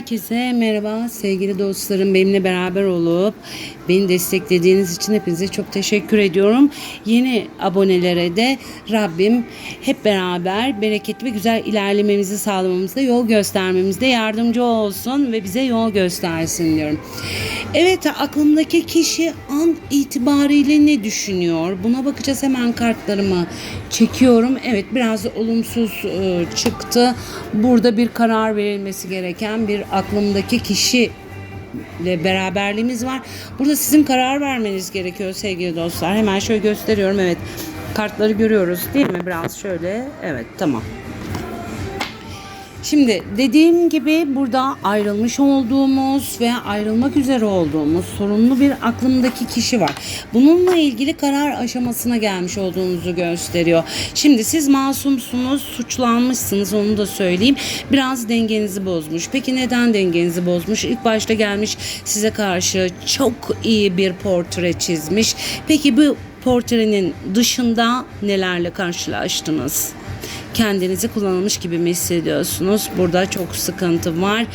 Herkese merhaba sevgili dostlarım. Benimle beraber olup beni desteklediğiniz için hepinize çok teşekkür ediyorum. Yeni abonelere de Rabbim hep beraber bereketli ve güzel ilerlememizi sağlamamızda yol göstermemizde yardımcı olsun ve bize yol göstersin diyorum. Evet aklımdaki kişi an itibariyle ne düşünüyor? Buna bakacağız hemen kartlarımı çekiyorum. Evet biraz olumsuz e, çıktı. Burada bir karar verilmesi gereken bir aklımdaki kişi ile beraberliğimiz var. Burada sizin karar vermeniz gerekiyor sevgili dostlar. Hemen şöyle gösteriyorum. Evet. Kartları görüyoruz değil mi? Biraz şöyle. Evet tamam. Şimdi dediğim gibi burada ayrılmış olduğumuz ve ayrılmak üzere olduğumuz sorunlu bir aklımdaki kişi var. Bununla ilgili karar aşamasına gelmiş olduğunuzu gösteriyor. Şimdi siz masumsunuz, suçlanmışsınız onu da söyleyeyim. Biraz dengenizi bozmuş. Peki neden dengenizi bozmuş? İlk başta gelmiş size karşı çok iyi bir portre çizmiş. Peki bu portrenin dışında nelerle karşılaştınız? Kendinizi kullanılmış gibi mi hissediyorsunuz? Burada çok sıkıntı var.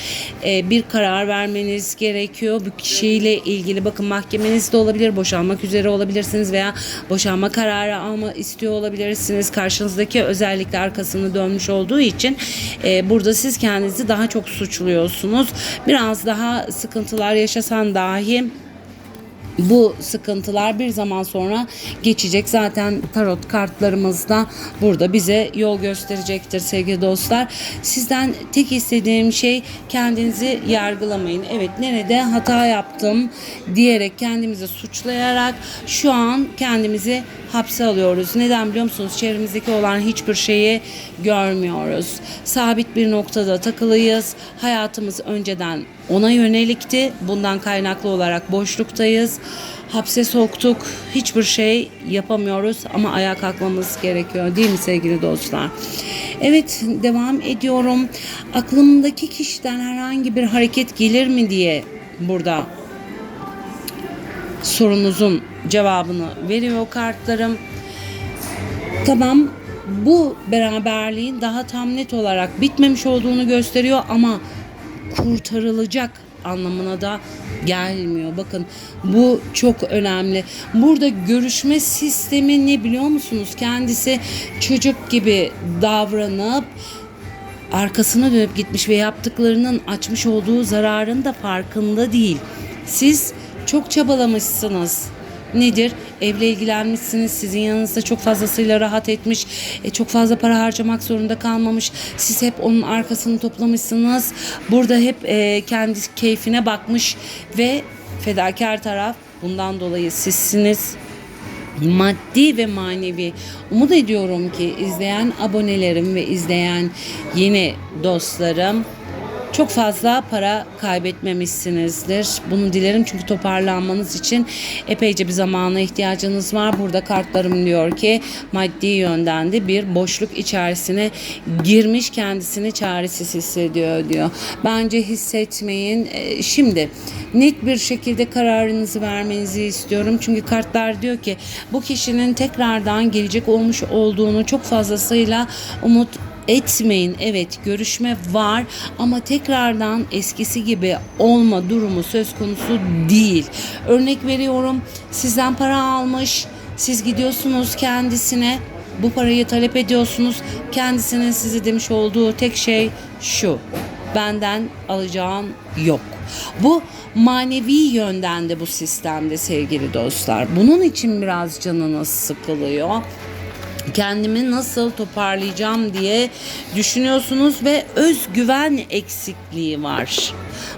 Ee, bir karar vermeniz gerekiyor. Bu kişiyle ilgili bakın mahkemeniz de olabilir. Boşanmak üzere olabilirsiniz veya boşanma kararı alma istiyor olabilirsiniz. Karşınızdaki özellikle arkasını dönmüş olduğu için e, burada siz kendinizi daha çok suçluyorsunuz. Biraz daha sıkıntılar yaşasan dahi bu sıkıntılar bir zaman sonra geçecek. Zaten tarot kartlarımızda burada bize yol gösterecektir sevgili dostlar. Sizden tek istediğim şey kendinizi yargılamayın. Evet nerede hata yaptım diyerek kendimizi suçlayarak şu an kendimizi hapse alıyoruz. Neden biliyor musunuz? Çevremizdeki olan hiçbir şeyi görmüyoruz. Sabit bir noktada takılıyız. Hayatımız önceden ona yönelikti. Bundan kaynaklı olarak boşluktayız. Hapse soktuk. Hiçbir şey yapamıyoruz ama ayağa kalkmamız gerekiyor değil mi sevgili dostlar? Evet devam ediyorum. Aklımdaki kişiden herhangi bir hareket gelir mi diye burada sorunuzun cevabını veriyor kartlarım. Tamam bu beraberliğin daha tam net olarak bitmemiş olduğunu gösteriyor ama kurtarılacak anlamına da gelmiyor. Bakın bu çok önemli. Burada görüşme sistemi ne biliyor musunuz? Kendisi çocuk gibi davranıp arkasına dönüp gitmiş ve yaptıklarının açmış olduğu zararın da farkında değil. Siz çok çabalamışsınız. Nedir? Evle ilgilenmişsiniz. Sizin yanınızda çok fazlasıyla rahat etmiş. E, çok fazla para harcamak zorunda kalmamış. Siz hep onun arkasını toplamışsınız. Burada hep e, kendi keyfine bakmış ve fedakar taraf bundan dolayı sizsiniz maddi ve manevi umut ediyorum ki izleyen abonelerim ve izleyen yeni dostlarım çok fazla para kaybetmemişsinizdir. Bunu dilerim çünkü toparlanmanız için epeyce bir zamana ihtiyacınız var. Burada kartlarım diyor ki maddi yönden de bir boşluk içerisine girmiş kendisini çaresiz hissediyor diyor. Bence hissetmeyin. Ee, Şimdi net bir şekilde kararınızı vermenizi istiyorum. Çünkü kartlar diyor ki bu kişinin tekrardan gelecek olmuş olduğunu çok fazlasıyla umut etmeyin. Evet görüşme var ama tekrardan eskisi gibi olma durumu söz konusu değil. Örnek veriyorum sizden para almış siz gidiyorsunuz kendisine bu parayı talep ediyorsunuz. Kendisinin size demiş olduğu tek şey şu. Benden alacağın yok. Bu manevi yönden de bu sistemde sevgili dostlar. Bunun için biraz canınız sıkılıyor kendimi nasıl toparlayacağım diye düşünüyorsunuz ve özgüven eksikliği var.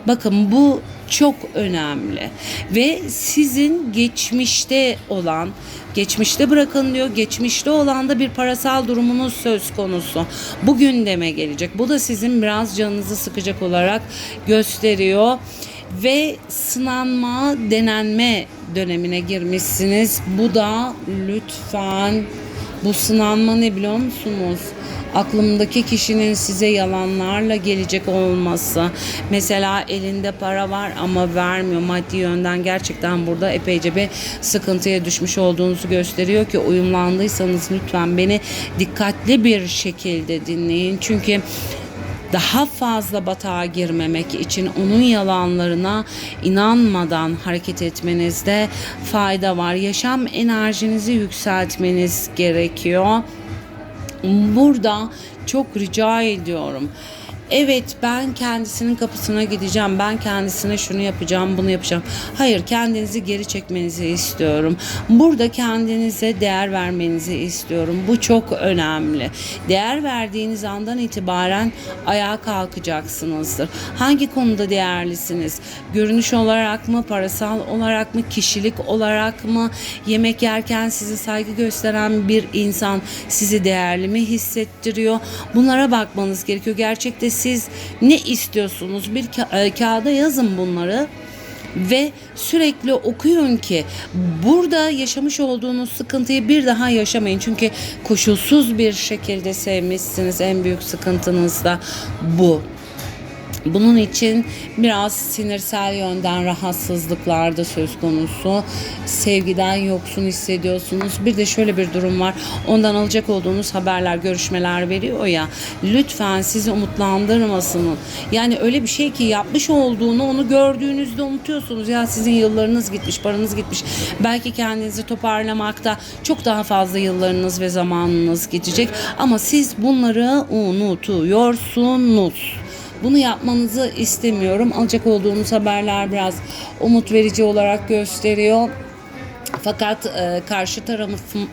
Bakın bu çok önemli ve sizin geçmişte olan geçmişte bırakın diyor geçmişte olan da bir parasal durumunuz söz konusu. Bu gündeme gelecek. Bu da sizin biraz canınızı sıkacak olarak gösteriyor ve sınanma denenme dönemine girmişsiniz. Bu da lütfen bu sınanma ne biliyor musunuz? Aklımdaki kişinin size yalanlarla gelecek olması. Mesela elinde para var ama vermiyor. Maddi yönden gerçekten burada epeyce bir sıkıntıya düşmüş olduğunuzu gösteriyor ki uyumlandıysanız lütfen beni dikkatli bir şekilde dinleyin. Çünkü daha fazla batağa girmemek için onun yalanlarına inanmadan hareket etmenizde fayda var. Yaşam enerjinizi yükseltmeniz gerekiyor. Burada çok rica ediyorum. Evet ben kendisinin kapısına gideceğim. Ben kendisine şunu yapacağım, bunu yapacağım. Hayır kendinizi geri çekmenizi istiyorum. Burada kendinize değer vermenizi istiyorum. Bu çok önemli. Değer verdiğiniz andan itibaren ayağa kalkacaksınızdır. Hangi konuda değerlisiniz? Görünüş olarak mı, parasal olarak mı, kişilik olarak mı? Yemek yerken size saygı gösteren bir insan sizi değerli mi hissettiriyor? Bunlara bakmanız gerekiyor. Gerçekte siz ne istiyorsunuz? Bir ka- e, kağıda yazın bunları ve sürekli okuyun ki burada yaşamış olduğunuz sıkıntıyı bir daha yaşamayın. Çünkü koşulsuz bir şekilde sevmişsiniz. En büyük sıkıntınız da bu. Bunun için biraz sinirsel yönden rahatsızlıklar da söz konusu. Sevgiden yoksun hissediyorsunuz. Bir de şöyle bir durum var. Ondan alacak olduğunuz haberler, görüşmeler veriyor ya. Lütfen sizi umutlandırmasın. Yani öyle bir şey ki yapmış olduğunu onu gördüğünüzde unutuyorsunuz. Ya sizin yıllarınız gitmiş, paranız gitmiş. Belki kendinizi toparlamakta çok daha fazla yıllarınız ve zamanınız gidecek. Ama siz bunları unutuyorsunuz. Bunu yapmanızı istemiyorum. Alacak olduğunuz haberler biraz umut verici olarak gösteriyor. Fakat e, karşı tarafın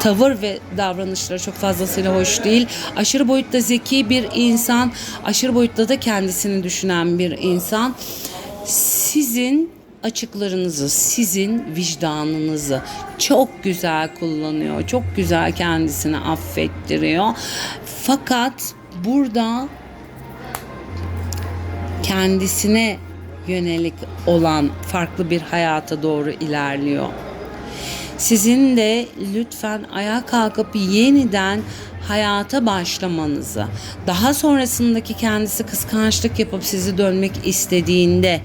tavır ve davranışları çok fazlasıyla hoş değil. Aşırı boyutta zeki bir insan, aşırı boyutta da kendisini düşünen bir insan. Sizin açıklarınızı, sizin vicdanınızı çok güzel kullanıyor. Çok güzel kendisini affettiriyor. Fakat burada kendisine yönelik olan farklı bir hayata doğru ilerliyor. Sizin de lütfen ayağa kalkıp yeniden hayata başlamanızı, daha sonrasındaki kendisi kıskançlık yapıp sizi dönmek istediğinde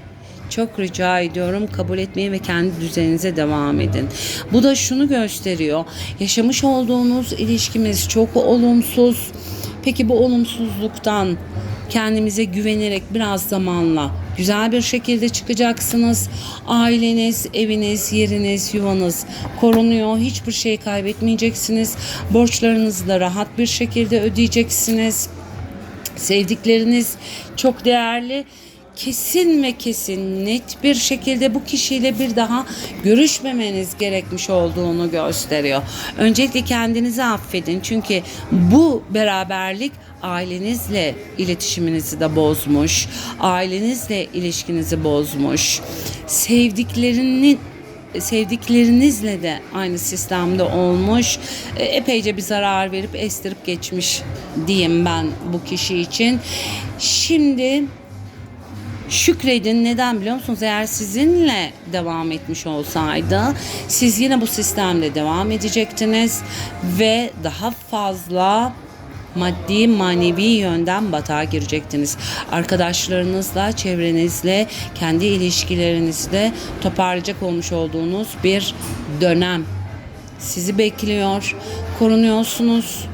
çok rica ediyorum kabul etmeyi ve kendi düzeninize devam edin. Bu da şunu gösteriyor. Yaşamış olduğunuz ilişkimiz çok olumsuz. Peki bu olumsuzluktan kendimize güvenerek biraz zamanla güzel bir şekilde çıkacaksınız. Aileniz, eviniz, yeriniz, yuvanız korunuyor. Hiçbir şey kaybetmeyeceksiniz. Borçlarınızı da rahat bir şekilde ödeyeceksiniz. Sevdikleriniz çok değerli. Kesin ve kesin net bir şekilde bu kişiyle bir daha görüşmemeniz gerekmiş olduğunu gösteriyor. Öncelikle kendinizi affedin. Çünkü bu beraberlik ailenizle iletişiminizi de bozmuş. Ailenizle ilişkinizi bozmuş. Sevdiklerinin sevdiklerinizle de aynı sistemde olmuş. E, Epeyce bir zarar verip estirip geçmiş diyeyim ben bu kişi için. Şimdi Şükredin neden biliyor musunuz? Eğer sizinle devam etmiş olsaydı siz yine bu sistemde devam edecektiniz ve daha fazla maddi manevi yönden batağa girecektiniz. Arkadaşlarınızla, çevrenizle, kendi ilişkilerinizle toparlayacak olmuş olduğunuz bir dönem sizi bekliyor. Korunuyorsunuz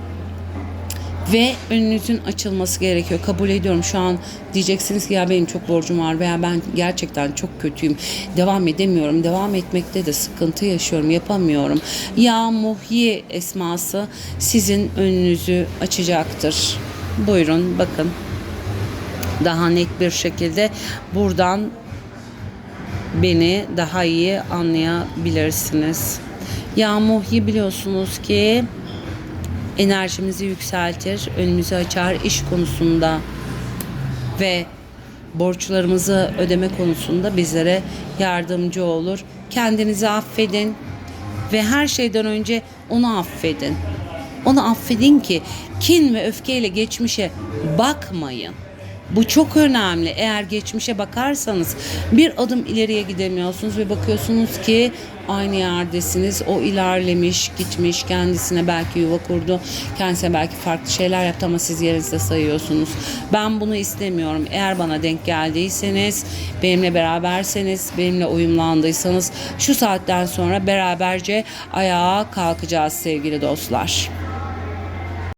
ve önünüzün açılması gerekiyor. Kabul ediyorum şu an diyeceksiniz ki ya benim çok borcum var veya ben gerçekten çok kötüyüm. Devam edemiyorum. Devam etmekte de sıkıntı yaşıyorum. Yapamıyorum. Ya Muhyi esması sizin önünüzü açacaktır. Buyurun bakın. Daha net bir şekilde buradan beni daha iyi anlayabilirsiniz. Ya Muhyi biliyorsunuz ki enerjimizi yükseltir, önümüzü açar iş konusunda ve borçlarımızı ödeme konusunda bizlere yardımcı olur. Kendinizi affedin ve her şeyden önce onu affedin. Onu affedin ki kin ve öfkeyle geçmişe bakmayın. Bu çok önemli. Eğer geçmişe bakarsanız bir adım ileriye gidemiyorsunuz ve bakıyorsunuz ki aynı yerdesiniz. O ilerlemiş, gitmiş, kendisine belki yuva kurdu. Kendisine belki farklı şeyler yaptı ama siz yerinizde sayıyorsunuz. Ben bunu istemiyorum. Eğer bana denk geldiyseniz, benimle beraberseniz, benimle uyumlandıysanız şu saatten sonra beraberce ayağa kalkacağız sevgili dostlar.